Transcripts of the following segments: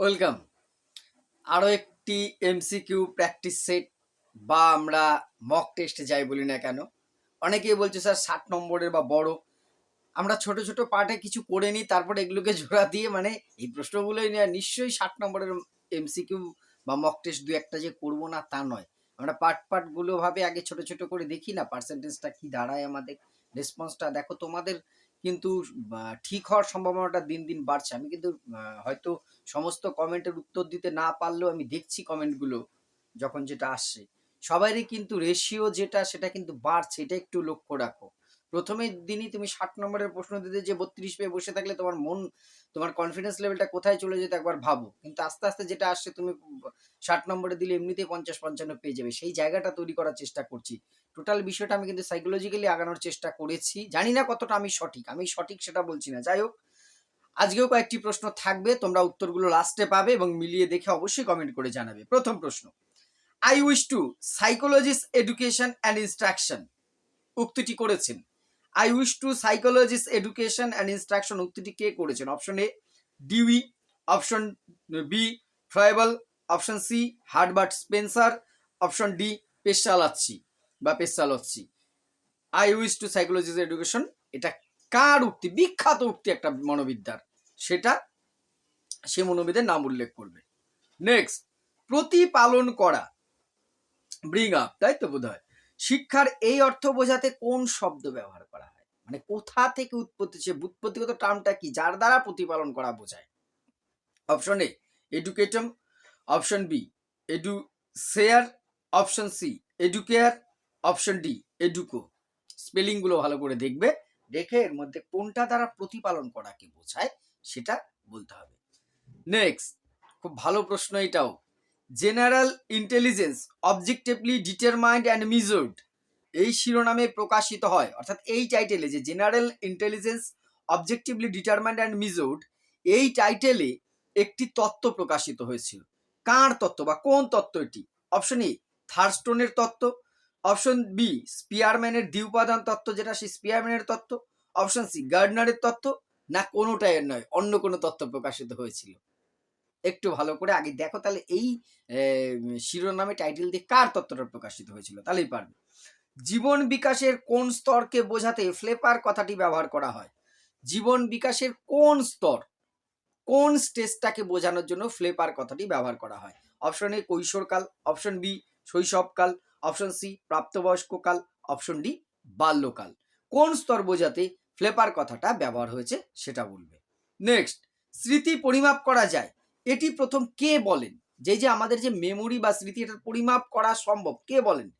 Welcome. আরও একটি MCQ practice set বা আমরা মক টেস্টে যাই বলি না কেন। অনেকেই বলছে, স্যার, ষাট নম্বরের বা বড়। আমরা ছোট ছোট পার্টে কিছু করে নিই, তারপর এগুলোকে জোড়া দিয়ে মানে এই প্রশ্নগুলোই নিশ্চয়ই ষাট নম্বরের এমসিকিউ বা মক টেস্ট দু একটা যে করব না তা নয়। আমরা পার্ট পার্টগুলো ভাবে আগে ছোট ছোট করে দেখি না পার্সেন্টেজটা কি দাঁড়ায় আমাদের রেসপন্সটা দেখো, তোমাদের কিন্তু ঠিক হওয়ার সম্ভাবনাটা দিন দিন বাড়ছে। আমি কিন্তু হয়তো সমস্ত কমেন্টের উত্তর দিতে না পারলেও আমি দেখছি কমেন্টগুলো যখন যেটা আসছে। সবারই কিন্তু রেশিও যেটা, সেটা কিন্তু বাড়ছে, এটা একটু লক্ষ্য রাখো। প্রথমের দিনই তুমি ষাট নম্বরের প্রশ্ন দিতে যে বত্রিশ পেয়ে বসে থাকলে তোমার মন, তোমার কনফিডেন্স লেভেলটা কোথায় চলে যেত একবার ভাবো। কিন্তু আস্তে আস্তে যেটা আসছে, তুমি ষাট নম্বরে দিলে এমনিতেই পঞ্চাশ পঞ্চান্ন পেয়ে যাবে। সেই জায়গাটা তৈরি করার চেষ্টা করছি। টোটাল বিষয়টা আমি কিন্তু সাইকোলজিক্যালি আগানোর চেষ্টা করেছি। জানি না কতটা আমি সঠিক। আমি সঠিক সেটা বলছি না। যাই হোক আজকেও কয়েকটি প্রশ্ন থাকবে, তোমরা উত্তরগুলো লাস্টে পাবে এবং মিলিয়ে দেখে অবশ্যই কমেন্ট করে জানাবে। প্রথম প্রশ্ন I wish to psychologist education and instruction উক্তিটি করেছেন। I wish to psychologist education and instruction উক্তিটি কে করেছেন? Option A Dewey option B tribal option C Herbert Spencer option D Pestalozzi বা Pestalozzi I wish to psychologist education এটা কার উক্তি? বিখ্যাত উক্তি একটা মনোবিদ্যার। সেটা সে মনোবিদের নাম উল্লেখ করবে। নেক্সট প্রতিপালন করা। ব্রিং আপ তাই তো বোধ হয় শিক্ষার এই অর্থ বোঝাতে কোন শব্দ ব্যবহার করা হয়? মানে কোথা থেকে উৎপত্তি সে উৎপত্তিগত টার্মটা কি? যার দ্বারা প্রতিপালন করা বোঝায়। Option A educatum option B educere option C educare option D educo স্পেলিংগুলো ভালো করে দেখবে। দেখে এর মধ্যে কোনটা দ্বারা প্রতিপালন করাকে বোঝায়? সেটা বলতে হবে। নেক্সট খুব ভালো প্রশ্ন এটাও। General intelligence objectively determined and measured এই শিরোনামে প্রকাশিত হয়। অর্থাৎ এই টাইটেলে যে general intelligence objectively determined and measured এই টাইটেলে একটি তত্ত্ব প্রকাশিত হয়েছিল। কার তত্ত্ব বা কোন তত্ত্ব এটি? অপশন এ থার্স্টোনের তত্ত্ব। অপশন বি স্পিয়ারম্যানের দ্বিউপাদান তত্ত্ব, যেটা সেই স্পিয়ারম্যানের তত্ত্ব। অপশন সি গার্ডনারের তত্ত্ব। না কোনোটাই নয়, অন্য কোনো তথ্য প্রকাশিত হয়েছিল। একটু ভালো করে আগে দেখো তাহলে এই শিরোনামে টাইটেল দিয়ে কার তত্ত্বটা প্রকাশিত হয়েছিল, তাহলেই পারবে। জীবন বিকাশের কোন স্তরকে বোঝাতে ফ্লেপার কথাটি ব্যবহার করা হয়। জীবন বিকাশের কোন স্তর, কোন স্টেজটাকে বোঝানোর জন্য ফ্লেপার কথাটি ব্যবহার করা হয়। অপশন এ কৈশোরকাল, অপশন বি শৈশবকাল, অপশন সি প্রাপ্তবয়স্ককাল, অপশন ডি বাল্যকাল। কোন স্তর বোঝাতে ফ্লেপার কথাটা ব্যবহার হয়েছে, সেটা বলবে। নেক্সট স্মৃতি পরিমাপ করা যায়। এটি প্রথম কে বলেন? যে যে আমাদের যে মেমোরি বা স্মৃতি এটার পরিমাপ করা সম্ভব, কে বলেন?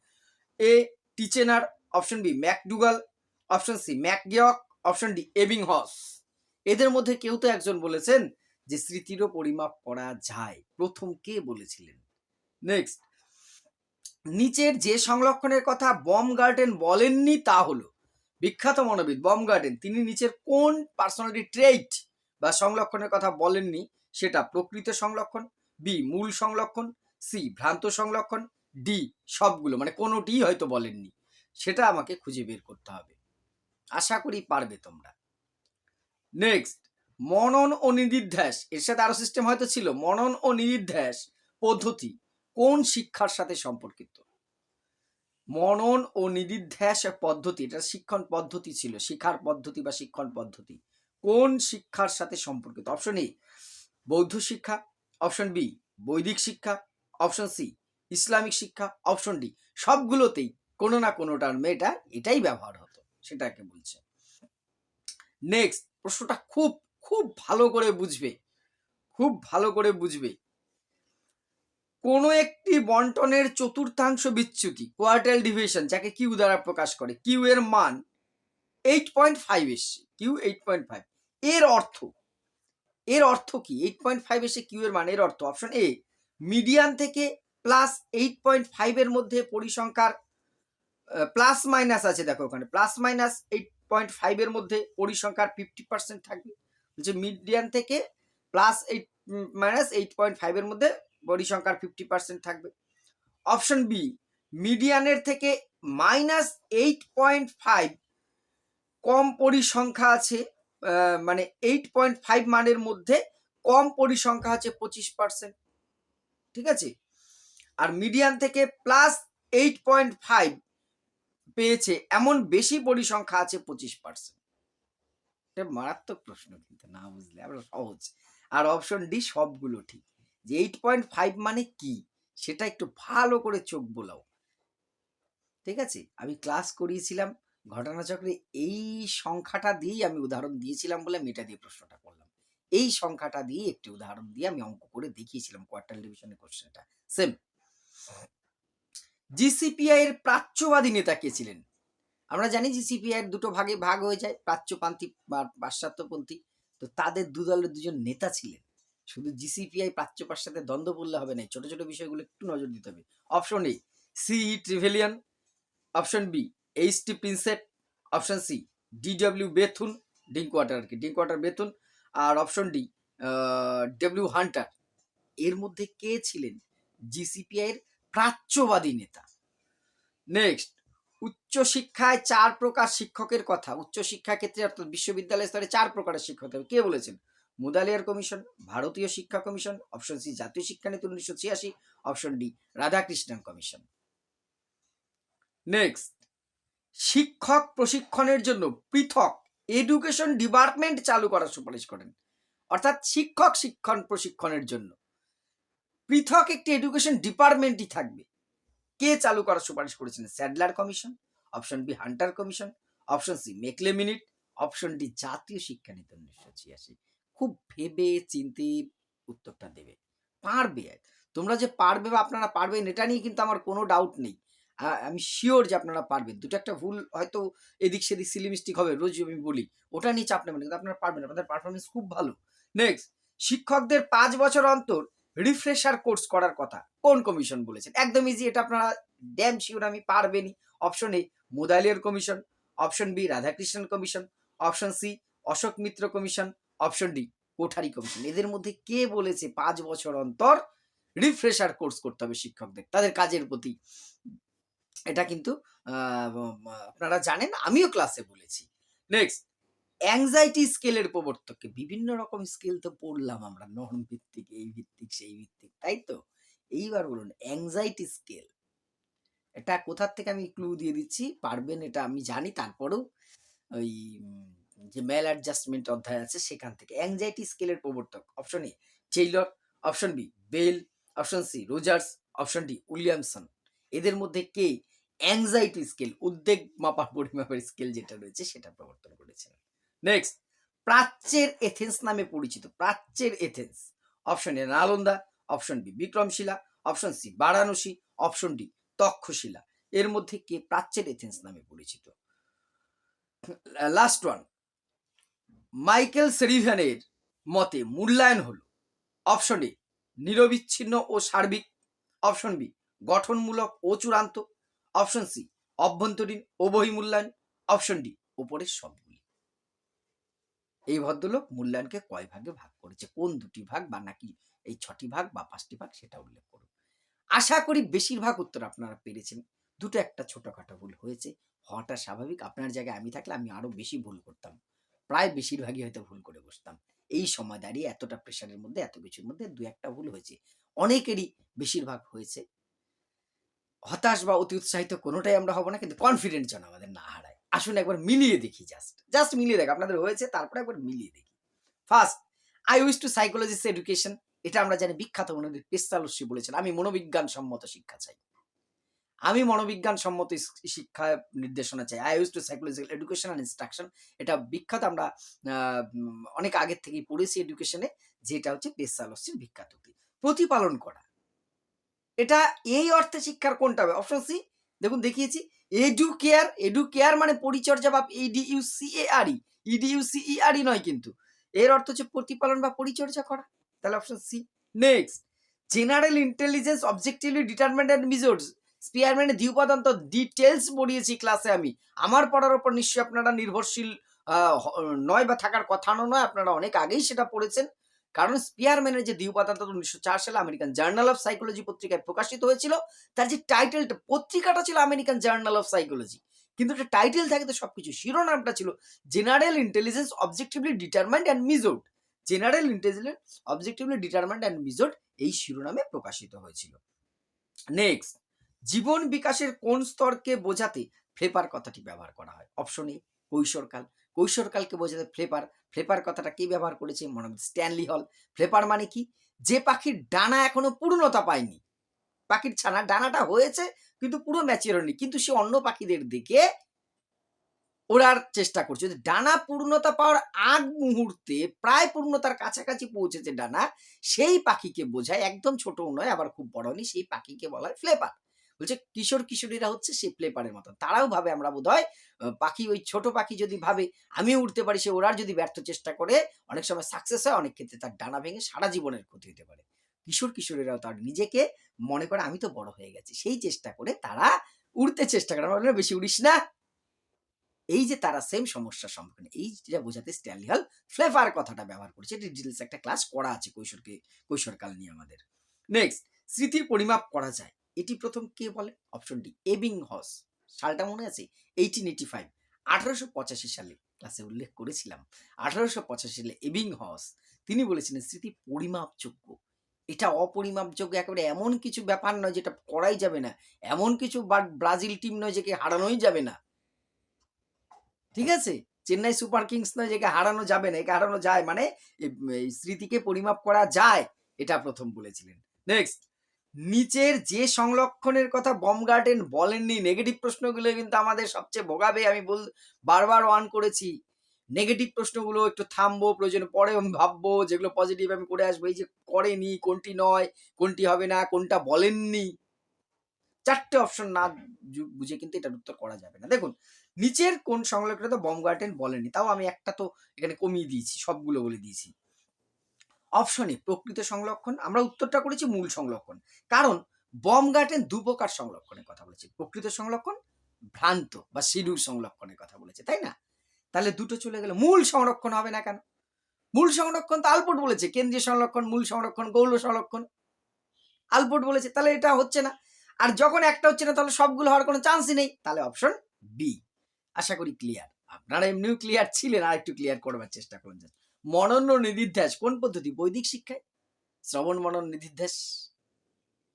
A Titchener option B McDougall option C McGeoch option D Ebbinghaus এদের মধ্যে কেউ তো একজন বলেছেন যে স্মৃতিরও পরিমাপ করা যায়। প্রথম কে বলেছিলেন? নেক্সট নিচের যে সংরক্ষণের কথা বম গার্ডেন বলেননি তা হলো বিখ্যাত মনোবিদ বম গার্ডেন তিনি নিচের কোন পার্সোনালিটি ট্রেইট বা সংরক্ষণের কথা বলেননি, সেটা প্রকৃত সংরক্ষণ বি মূল সংরক্ষণ সি ভ্রান্ত সংরক্ষণ ডি সবগুলো মানে কোনোটি হয়তো বলেননি। সেটা আমাকে খুঁজে বের করতে হবে। আশা করি পারবে তোমরা। নেক্সট মনন ও নিদিধ্যাস এর সাথে আরও সিস্টেম হয়তো ছিল। মনন ও নিদিধ্যাস পদ্ধতি কোন শিক্ষার সাথে সম্পর্কিত? মনন ও নিদিধ্যাস পদ্ধতি। এটা শিক্ষণ পদ্ধতি ছিল শিক্ষার পদ্ধতি বা শিক্ষণ পদ্ধতি। কোন শিক্ষার সাথে সম্পর্কিত? অপশন এ বৌদ্ধ শিক্ষা। অপশন বি বৈদিক শিক্ষা। অপশন সি ইসলামিক শিক্ষা। অপশন ডি সবগুলোতেই কোনো না কোনোটার মেয়েটা এটাই ব্যবহার হতো, সেটাকে বলছে। নেক্সট প্রশ্নটা খুব খুব ভালো করে বুঝবে। খুব ভালো করে বুঝবে। কোনো একটি বন্টনের চতুর্থাংশ বিচ্যুতি কোয়ার্টাল ডিভিশন যাকে কিউ দ্বারা প্রকাশ করে, কিউ এর মান এইট পয়েন্ট ফাইভ এসছে, কিউ এইট পয়েন্ট ফাইভ এর অর্থ এর অর্থ কি? এইট পয়েন্ট ফাইভ এসে কিউ এর মান এর অর্থ অপশন এ মিডিয়ান থেকে প্লাস এইট পয়েন্ট ফাইভের মধ্যে পরিসংখ্যার প্লাস মাইনাস আছে, দেখো ওখানে প্লাস মাইনাস এইট পয়েন্ট ফাইভের মধ্যে পরিসংখ্যার ফিফটি পার্সেন্ট থাকবে। বলছে মিডিয়ান থেকে plus eight minus eight point ফাইভের মধ্যে পরিসংখ্যার ফিফটি পার্সেন্ট থাকবে। অপশন বি মিডিয়ানের থেকে মাইনাস এইট পয়েন্ট ফাইভ কম পরিসংখ্যা আছে মানে এইট পয়েন্ট ফাইভ মানের মধ্যে কম পরিসংখ্যা আছে পঁচিশ পার্সেন্ট ঠিক আছে? আর মিডিয়ান থেকে প্লাস এইট পয়েন্ট ফাইভ পেয়েছে এমন বেশি পরিসংখ্যা আছে পঁচিশ পার্সেন্ট মারাত্মক প্রশ্ন কিন্তু, না বুঝলে, আমরা সহজ। আর অপশন ডি সবগুলো ঠিক। যে এইট পয়েন্ট ফাইভ মানে কি? সেটা একটু ভালো করে চোখ বোলাও। ঠিক আছে? আমি ক্লাস করিয়েছিলাম, ঘটনাচক্রে এই সংখ্যাটা দিয়েই আমি উদাহরণ দিয়েছিলাম বলে আমি এটা দিয়ে প্রশ্নটা করলাম। এই সংখ্যাটা দিয়ে একটি উদাহরণ দিয়ে আমি অঙ্ক করে দেখিয়েছিলাম কোয়ার্টার ডিভিশনের কোশ্চেনটা সেম জিসিপিআই এর প্রাচ্যবাদী নেতা কে ছিলেন? আমরা জানি জিসিপিআই এর দুটো ভাগে ভাগ হয়ে যায়, প্রাচ্যপন্থী বা পাশ্চাত্যপন্থী। তো তাদের দু দলের দুজন নেতা ছিলেন। শুধু জিসিপিআই প্রাচ্য পাশ্চাত্যের দ্বন্দ্ব বললে হবে না ছোট ছোট বিষয়গুলো একটু নজর দিতে হবে। Option A C E Trevelyan option B H T Prinsep option C D W Bethune Drinkwater আর কি ডিঙ্ক ওয়াটার বেথুন আর অপশন ডি ডব্লিউ হান্টার এর মধ্যে কে ছিলেন জিসিপিআই এর প্রাচ্যবাদী নেতা? নেক্সট উচ্চশিক্ষায় চার প্রকার শিক্ষকের কথা। উচ্চশিক্ষা ক্ষেত্রে অর্থাৎ বিশ্ববিদ্যালয় স্তরে চার প্রকারের শিক্ষক হবে কে বলেছেন? মুদালিয়ার কমিশন, ভারতীয় শিক্ষা কমিশন, অপশন সি জাতীয় শিক্ষানীতি উনিশশো ছিয়াশি, option D Radhakrishnan commission. Next শিক্ষক প্রশিক্ষণের জন্য পৃথক এডুকেশন ডিপার্টমেন্ট চালু করার সুপারিশ করেন। অর্থাৎ শিক্ষক শিক্ষণ প্রশিক্ষণের জন্য। পৃথক একটি এডুকেশন ডিপার্টমেন্টই থাকবে। কে চালু করার সুপারিশ করেছেন? Sadler commission, option B Hunter commission, option C Macaulay minute option D জাতীয় শিক্ষানীতি উনিশশো ছিয়াশি। খুব ভেবে চিন্তে উত্তরটা দেবে। পারবে তোমরা যে পারবে বা আপনারা পারবেন, এটা নিয়ে কিন্তু আমার কোনো ডাউট নেই। আমি শিওর যে আপনারা পারবেন। দুটো একটা ভুল হয়তো এদিক সেদিক সিলিমিস্টিক হবে, রোজ আমি বলি, ওটা নিয়ে চাপ নেবেন কিন্তু আপনারা পারবেন আপনাদের পারফরমেন্স খুব ভালো। নেক্সট শিক্ষকদের পাঁচ বছর অন্তর রিফ্রেশার কোর্স করার কথা কোন কমিশন বলেছেন? একদম ইজি এটা আপনারা ড্যাম শিওর আমি পারবেনই। Option A Mudaliar commission option B Radhakrishnan commission option C Ashok Mitra commission option D Kothari commission এদের মধ্যে কে বলেছে পাঁচ বছর অন্তর রিফ্রেশার কোর্স করতে হবে শিক্ষকদের? তাদের কাজের প্রতি। এটা কিন্তু আপনারা জানেন, আমিও ক্লাসে বলেছি। নেক্সট অ্যাংজাইটি স্কেলের প্রবর্তককে বিভিন্ন রকম স্কেল তো পড়লাম আমরা নর্ম ভিত্তিক, এই ভিত্তিক, সেই ভিত্তিক, তাই তো? এইবার বলুন অ্যাংজাইটি স্কেল এটা কোথার থেকে আমি ক্লু দিয়ে দিচ্ছি? পারবেন এটা আমি জানি, তারপরেও ওই যে মেল অ্যাডজাস্টমেন্ট অধ্যায় আছে সেখান থেকে। অ্যাংজাইটি স্কেলের প্রবর্তক। Option A Taylor option B Bell option C Rogers option D Williamson এদের মধ্যে কে অ্যাংজাইটি স্কেল উদ্বেগ মাপার পরিমাপের স্কেল যেটা রয়েছে সেটা প্রবর্তন করেছেন। নেক্সট প্রাচ্যের এথেন্স নামে পরিচিত। প্রাচ্যের Athens option A Nalanda. Option B Vikramshila. Option C Varanasi. Option D Taxila. এর মধ্যে কে প্রাচ্যের এথেন্স নামে পরিচিত। লাস্ট ওয়ান মাইকেল সেরিভানের মতে মূল্যায়ন হলো। অপশন এ নিরবিচ্ছিন্ন ও সার্বিক। অপশন বি গঠনমূলক ও চূড়ান্ত। অপশন সি অভ্যন্তরীণ ও বহিমূল্যায়ন। অপশন ডি উপরের সবগুলি। এই ভদ্রলোক মূল্যায়নকে কয় ভাগে ভাগ করেছে? কোন দুটি ভাগ বা নাকি এই ছটি ভাগ বা পাঁচটি ভাগ সেটা উল্লেখ করুন। আশা করি বেশিরভাগ উত্তর আপনারা পেরেছেন। দুটো একটা ছোটখাটো ভুল হয়েছে। হওয়াটা স্বাভাবিক। আপনার জায়গায় আমি থাকলে আমি আরও বেশি ভুল করতাম। প্রায় বেশিরভাগই হয়তো ভুল করে বসতাম। এই সময় দাঁড়িয়ে এতটা প্রেশারের মধ্যে, এত কিছুর মধ্যে দু একটা ভুল হয়েছে। অনেকেরই বেশিরভাগ হয়েছে। হতাশ বা অতি উৎসাহিত কোনোটাই আমরা হব না, কিন্তু কনফিডেন্ট যেন আমাদের না হারায়। আসুন একবার মিলিয়ে দেখি জাস্ট জাস্ট মিলিয়ে দেখ, আপনাদের হয়েছে, তারপরে একবার মিলিয়ে দেখি। First I wish to psychologist education এটা আমরা জানি বিখ্যাত মনোবিদ পেস্তালস্যি বলেছেন। আমি মনোবিজ্ঞান সম্মত শিক্ষা চাই। আমি মনোবিজ্ঞান সম্মত শিক্ষা নির্দেশনা চাই। I wish to psychological education and instruction এটা বিখ্যাত আমরা অনেক আগের থেকেই পড়েছি এডুকেশনে যেটা হচ্ছে পেস্তালস্যির বিখ্যাত। প্রতিপালন করা। এটা এই অর্থে শিক্ষার কোনটা হবে? অপশন সি দেখুন দেখিয়েছি। এডু কেয়ার এডু কেয়ার মানে পরিচর্যা বা ইডিইউ সিএআরই ইডিইউ সিইআরই নয় কিন্তু। এর অর্থ হচ্ছে প্রতিপালন বা পরিচর্যা করা। তাহলে option C next general intelligence objectively determined and measures স্পিয়ারম্যানের দ্বি উপাদান্ত ডিটেলস পড়িয়েছি ক্লাসে আমি। আমার পড়ার ওপর নিশ্চয়ই আপনারা নির্ভরশীল নয় বা থাকার কথা নয় আপনারা অনেক আগেই সেটা পড়েছেন। কারণ স্পিয়ারম্যানের যে দ্বি উপাদান্ত উনিশশো চার সালে আমেরিকান জার্নাল অফ সাইকোলজি পত্রিকায় প্রকাশিত হয়েছিল, তার যে টাইটেলটা পত্রিকাটা ছিল আমেরিকান জার্নাল অফ সাইকোলজি কিন্তু একটা টাইটেল থাকে তো সবকিছু, শিরোনামটা ছিল general intelligence objectively determined and measured general intelligence objectively determined and measured এই শিরোনামে প্রকাশিত হয়েছিল। নেক্সট জীবন বিকাশের কোন স্তরকে বোঝাতে ফ্লেপার কথাটি ব্যবহার করা হয়? Option A কৈশোরকাল। কৈশোরকালকে বোঝাতে ফ্লেপার। ফ্লেপার কথাটা কে ব্যবহার করেছে? মনে স্ট্যানলি হল। ফ্লেপার মানে কি? যে পাখির ডানা এখনও পূর্ণতা পায়নি। পাখির ছানা ডানাটা হয়েছে, কিন্তু পুরো ম্যাচিওর হয়নি কিন্তু সে অন্য পাখিদের দিকে ওড়ার চেষ্টা করছে। ডানা পূর্ণতা পাওয়ার আগ মুহূর্তে প্রায় পূর্ণতার কাছাকাছি পৌঁছেছে ডানা, সেই পাখিকে বোঝায়। একদম ছোট নয়, আবার খুব বড় নেই। সেই পাখিকে বলা হয় ফ্লেপার। বলছে কিশোর কিশোরীরা হচ্ছে সেই ফ্লেপারের মতন তারাও ভাবে আমরা বোধ হয় পাখি ওই ছোট পাখি যদি ভাবে, আমিও উঠতে পারি, সে ওরার যদি ব্যর্থ চেষ্টা করে, অনেক সময় সাকসেস হয়, অনেক ক্ষেত্রে তার ডানা ভেঙে সারা জীবনের ক্ষতি হতে পারে। কিশোর কিশোরীরাও তার নিজেকে মনে করে, আমি তো বড় হয়ে গেছি। সেই চেষ্টা করে তারা উড়তে চেষ্টা করে। আমরা বেশি উড়িস না। এই যে তারা সেম সমস্যার সম্মুখীন। এই যেটা বোঝাতে স্ট্যানলি হল ফ্লেভার কথাটা ব্যবহার করেছে। ডিটেলস একটা ক্লাস করা আছে কৈশোরকে, কৈশোরকাল নিয়ে আমাদের। নেক্সট স্মৃতির পরিমাপ করা যায়। এটি প্রথম কে বলে? অপশন ডি এবিং হস সালটা মনে আছে? এইটিন এইটি ফাইভ আঠারোশো পঁচাশি সালে ক্লাসে উল্লেখ করেছিলাম। আঠারোশো পঁচাশি সালে এবিং হস তিনি বলেছিলেন, স্মৃতি পরিমাপযোগ্য। এটা অপরিমাপযোগ্য, একেবারে এমন কিছু ব্যাপার নয় যেটা করাই যাবে না। এমন কিছু ব্রাজিল টিম নয় যেকে হারানোই যাবে না। ঠিক আছে? চেন্নাই সুপার কিংস নয় যেকে হারানো যাবে না। একে হারানো যায় মানে স্মৃতিকে পরিমাপ করা যায়। এটা প্রথম বলেছিলেন। নেক্সট নিচের যে সংরক্ষণের কথা বম গার্ডেন বলেননি নেগেটিভ প্রশ্নগুলো কিন্তু আমাদের সবচেয়ে ভোগাবে, আমি বল, বারবার ওয়ান করেছি। নেগেটিভ প্রশ্নগুলো একটু থামবো, প্রয়োজন পরে আমি ভাববো, যেগুলো পজিটিভ আমি করে আসব, এই যে করেনি, কোনটি নয়, কোনটি হবে না, কোনটা বলেননি। চারটে অপশন না বুঝে কিন্তু এটার উত্তর করা যাবে না। দেখুন, নিচের কোন তো বম গার্ডেন বলেনি, তাও আমি একটা তো এখানে কমিয়ে দিয়েছি, সবগুলো বলে দিয়েছি। অপশনে প্রকৃত সংরক্ষণ আমরা উত্তরটা করেছি মূল সংরক্ষণ কারণ বম গার্ডেন দু প্রকার সংরক্ষণের কথা বলেছে। প্রকৃত সংরক্ষণ ভ্রান্ত বা শিডিউল সংরক্ষণের কথা বলেছে, তাই না? তাহলে দুটো চলে গেলে। মূল সংরক্ষণ হবে না কেন? মূল সংরক্ষণ তো আলপোর্ট বলেছে। কেন্দ্রীয় সংরক্ষণ মূল সংরক্ষণ গৌল সংরক্ষণ আলপোর্ট বলেছে, তাহলে এটা হচ্ছে না। আর যখন একটা হচ্ছে না, তাহলে সবগুলো হওয়ার কোনো চান্সই নেই। তাহলে অপশন বি আশা করি ক্লিয়ার আপনারা এমনিও ক্লিয়ার ছিলেন আর একটু ক্লিয়ার করবার চেষ্টা করুন। মনন্য নিধিধ্যাস কোন পদ্ধতি? বৈদিক শিক্ষায়? শ্রবণ মনন নিধিধ্যাস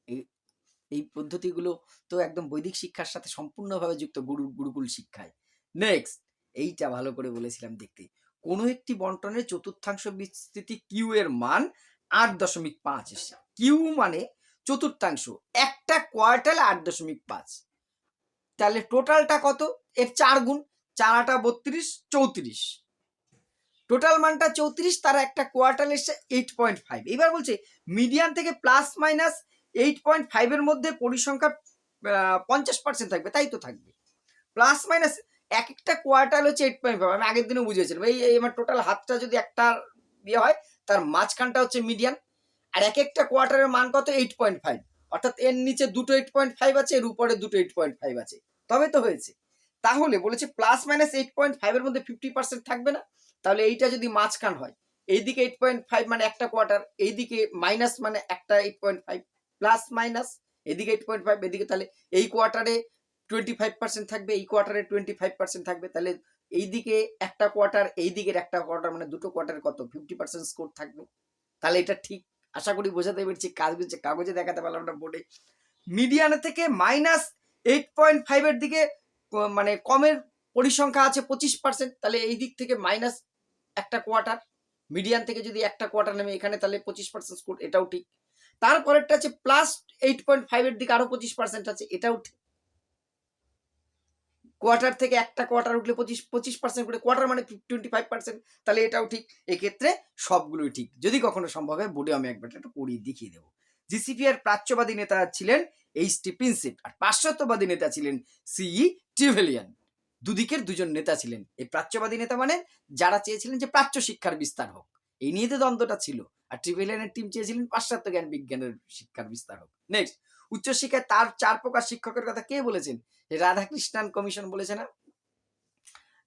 এই- পদ্ধতিগুলো তো একদম বৈদিক শিক্ষার সাথে সম্পূর্ণভাবে যুক্ত গুরু, গুরুকুল শিক্ষায়। নেক্সট এইটা ভালো করে বলেছিলাম দেখতে। কোনো একটি বন্টনের চতুর্থাংশ বিস্তৃতি কিউ এর মান আট দশমিক পাঁচ এসে। কিউ মানে চতুর্থাংশ। একটা কোয়ার্টাল আট দশমিক পাঁচ। তাহলে টোটালটা কত? এর চার গুণ। চার আটা বত্রিশ, চৌত্রিশ। টোটাল মানটা চৌত্রিশ, তার একটা কোয়ার্টাল এসছে এইট পয়েন্ট ফাইভ এবার বলছে মিডিয়ান থেকে প্লাস মাইনাস এইট পয়েন্ট ফাইভের মধ্যে পরিসংখ্যা পঞ্চাশ পার্সেন্ট থাকবে, তাই তো থাকবে। প্লাস মাইনাস এক একটা কোয়ার্টাল হচ্ছে এইট পয়েন্ট ফাইভ আমি আগের দিনও বুঝেছিলাম এই আমার টোটাল হাতটা যদি একটা ইয়ে হয়, তার মাঝখানটা হচ্ছে মিডিয়ান আর এক একটা কোয়ার্টারের মান কত? এইট পয়েন্ট ফাইভ অর্থাৎ এর নিচে দুটো এইট পয়েন্ট ফাইভ আছে, এর উপরে দুটো এইট পয়েন্ট ফাইভ আছে। তবে তো হয়েছে। তাহলে বলেছে প্লাস মাইনাস এইট পয়েন্ট ফাইভের মধ্যে ফিফটি পার্সেন্ট থাকবে না? তাহলে এইটা যদি মাঝখান হয়, এইদিকে এইট পয়েন্ট ফাইভ মানে একটা কোয়ার্টার এইদিকে মাইনাস মানে একটা eight point five plus minus এদিকে এইট পয়েন্ট ফাইভ এদিকে তাহলে এই কোয়ার্টারে টোয়েন্টি ফাইভ পার্সেন্ট থাকবে, এই কোয়ার্টারে টোয়েন্টি ফাইভ পার্সেন্ট থাকবে, তাহলে এইদিকে একটা কোয়ার্টার এই দিকের একটা কোয়ার্টার মানে দুটো কোয়ার্টার কত? ফিফটি পার্সেন্ট স্কোর থাকবে। তাহলে এটা ঠিক, আশা করি বোঝাতে পেরেছি, কাগজে কাগজে দেখাতে পারলাম না, বোর্ডে। মিডিয়ানের থেকে মাইনাস এইট পয়েন্ট ফাইভের দিকে মানে কমের পরিসংখ্যা আছে পঁচিশ পার্সেন্ট তাহলে এই দিক থেকে মাইনাস একটা কোয়ার্টার মিডিয়ান থেকে যদি একটা কোয়ার্টার নেমে এখানে, তাহলে পঁচিশ পার্সেন্ট স্কোর এটাও ঠিক। তারপরেরটা আছে প্লাস এইট পয়েন্ট ফাইভের দিকে আরও পঁচিশ পার্সেন্ট আছে, এটাও ঠিক। কোয়ার্টার থেকে একটা কোয়ার্টার উঠলে পঁচিশ পঁচিশ পার্সেন্ট করে কোয়ার্টার মানে টোয়েন্টি ফাইভ পার্সেন্ট তাহলে এটাও ঠিক। এক্ষেত্রে সবগুলোই ঠিক। যদি কখনো সম্ভব হয় বোর্ডে আমি একবার একটু পড়িয়ে দেখিয়ে দেবো। জিসিপি জিসিপিআর প্রাচ্যবাদী নেতা ছিলেন এইচ টি প্রিন্সিপ আর পাশ্চাত্যবাদী নেতা ছিলেন সিই টিভেলিয়ান দুদিকের দুজন নেতা ছিলেন। এই প্রাচ্যবাদী নেতা মানে যারা চেয়েছিলেন যে প্রাচ্য শিক্ষার বিস্তার হোক। এই নিয়ে তো দ্বন্দ্বটা ছিল। আর ট্রিভেলিয়ানের টিম চেয়েছিলেন পাশ্চাত্য জ্ঞান বিজ্ঞানের শিক্ষার বিস্তার হোক। নেক্সট উচ্চশিক্ষায় তার চার প্রকার শিক্ষকের কথা কে বলেছেন? রাধাকৃষ্ণান কমিশন বলেছে না?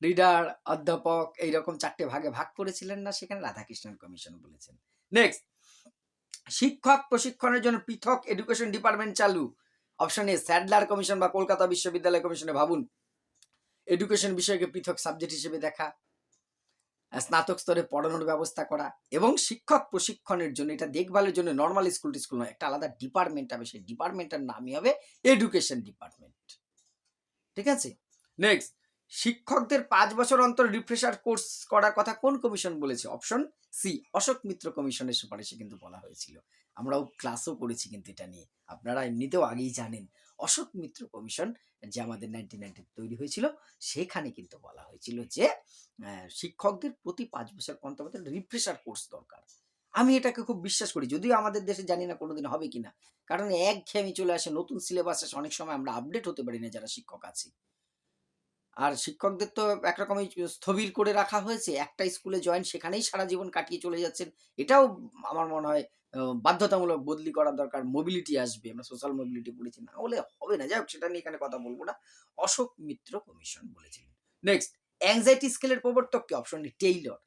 রিডার, অধ্যাপক, এইরকম চারটে ভাগে ভাগ করেছিলেন না সেখানে রাধাকৃষ্ণন কমিশন বলেছেন। নেক্সট শিক্ষক প্রশিক্ষণের জন্য পৃথক এডুকেশন ডিপার্টমেন্ট চালু। অপশন এ স্যাডলার কমিশন বা কলকাতা বিশ্ববিদ্যালয় কমিশনে ভাবুন। এডুকেশন বিষয়কে পৃথক সাবজেক্ট হিসেবে দেখা স্নাতক স্তরে পড়ানোর ব্যবস্থা করা এবং শিক্ষক প্রশিক্ষণের জন্য, এটা দেখভালের জন্য নর্মাল স্কুল স্কুল নয়, একটা আলাদা ডিপার্টমেন্ট হবে, সেই ডিপার্টমেন্টের নামই হবে এডুকেশন ডিপার্টমেন্ট ঠিক আছে? নেক্সট শিক্ষকদের পাঁচ বছর অন্তর রিফ্রেশার কোর্স করার কথা কোন কমিশন বলেছে? অপশন সি, অশোক মিত্র কমিশনের সুপারিশে কিন্তু বলা হয়েছিল। আমরাও ক্লাসও করেছি কিন্তু এটা নিয়ে। আপনারা এমনিতেও আগেই জানেন, অশোক মিত্র কমিশন যে আমাদের নাইনটিন নাইনটি তৈরি হয়েছিল, সেখানে কিন্তু বলা হয়েছিল যে শিক্ষকদের প্রতি পাঁচ বছর অন্তর অন্তর রিফ্রেশার কোর্স দরকার। আমি এটাকে খুব বিশ্বাস করি, যদিও আমাদের দেশে জানি না কোনোদিন হবে কিনা। কারণ এক একঘেয়েমি চলে আসে, নতুন সিলেবাস আসে, অনেক সময় আমরা আপডেট হতে পারি না যারা শিক্ষক আছি। আর শিক্ষকদের তো একরকমই স্থবির করে রাখা হয়েছে। একটা স্কুলে জয়েন সেখানেই সারা জীবন কাটিয়ে চলে যাচ্ছেন। এটাও আমার মনে হয় বাধ্যতামূলক বদলি করা দরকার। মোবিলিটি আসবে, আমরা সোশ্যাল মোবিলিটি বলেছি না হলে হবে না। যাই হোক, সেটা নিয়ে এখানে কথা বলব না। অশোক মিত্র কমিশন বলেছিলেন। নেক্সট অ্যাংজাইটি স্কেলের প্রবর্তক কি? অপশন টেইলর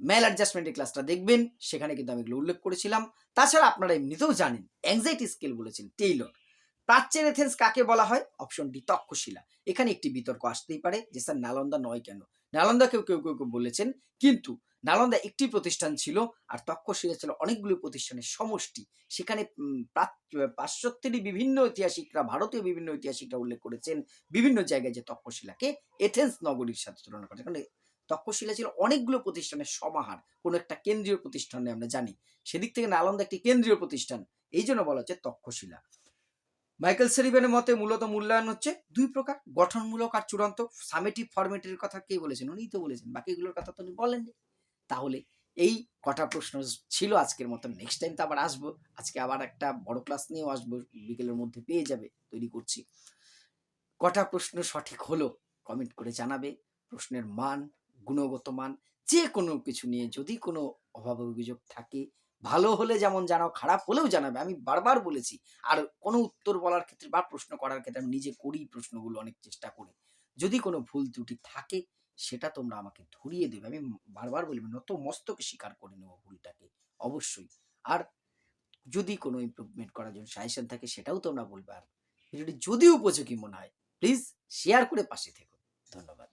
মেল অ্যাডজাস্টমেন্টের ক্লাসটা দেখবেন। সেখানে কিন্তু আমি এগুলো উল্লেখ করেছিলাম। তাছাড়া আপনারা এমনিতেও জানেন অ্যাংজাইটি স্কেল বলেছেন টেইলর প্রাচ্যের এথেন্স কাকে বলা হয়? Option D Taxila. এখানে একটি বিতর্ক আসতেই পারে যে স্যার নালন্দা নয় কেন? নালন্দা কেউ কেউ কেউ কেউ বলেছেন, কিন্তু নালন্দা একটি প্রতিষ্ঠান ছিল আর তক্ষশিলা ছিল অনেকগুলো প্রতিষ্ঠানের সমষ্টি। সেখানে পাশ্চাত্যেরই বিভিন্ন ঐতিহাসিকরা, ভারতীয় বিভিন্ন ঐতিহাসিকরা উল্লেখ করেছেন বিভিন্ন জায়গায় যে তক্ষশিলাকে এথেন্স নগরীর সাথে তুলনা করে কারণ তক্ষশিলা ছিল অনেকগুলো প্রতিষ্ঠানের সমাহার, কোনো একটা কেন্দ্রীয় প্রতিষ্ঠানে আমরা জানি। সেদিক থেকে নালন্দা একটি কেন্দ্রীয় প্রতিষ্ঠান, এই জন্য বলা হচ্ছে তক্ষশিলা। মাইকেল সেরিভেনের মতে মূলত মূল্যায়ন হচ্ছে দুই প্রকার, গঠনমূলক আর চূড়ান্ত। সামেটিভ ফরম্যাটের কথা কে বলেছেন? উনিই তো বলেছেন। বাকিগুলোর কথা তো উনি বলেননি। তাহলে এই কটা প্রশ্ন ছিল আজকের মতন। নেক্সট টাইম তো আবার আসব। আজকে আবার একটা বড় ক্লাস নিয়েও আসব। বিকেলের মধ্যে পেয়ে যাবে, তৈরি করছি। কটা প্রশ্ন সঠিক হলো কমেন্ট করে জানাবে। প্রশ্নের মান, গুণগত মান যে কোনো কিছু নিয়ে যদি কোনো অভাব অভিযোগ থাকে ভালো হলে যেমন জানাও, খারাপ হলেও জানাবে। আমি বারবার বলেছি, আর কোনো উত্তর বলার ক্ষেত্রে বা প্রশ্ন করার ক্ষেত্রে আমি নিজে করি প্রশ্নগুলো অনেক চেষ্টা করি। যদি কোনো ভুল ত্রুটি থাকে, সেটা তোমরা আমাকে ধরিয়ে দেবে। আমি বারবার বলি নত মস্তকে স্বীকার করে নেব ভুলটাকে, অবশ্যই। আর যদি কোনো ইমপ্রুভমেন্ট করার জন্য সাজেশন থাকে, সেটাও তোমরা বলবে। আর ভিডিওটি যদি উপযোগী মনে হয় প্লিজ শেয়ার করে পাশে থেকো। ধন্যবাদ।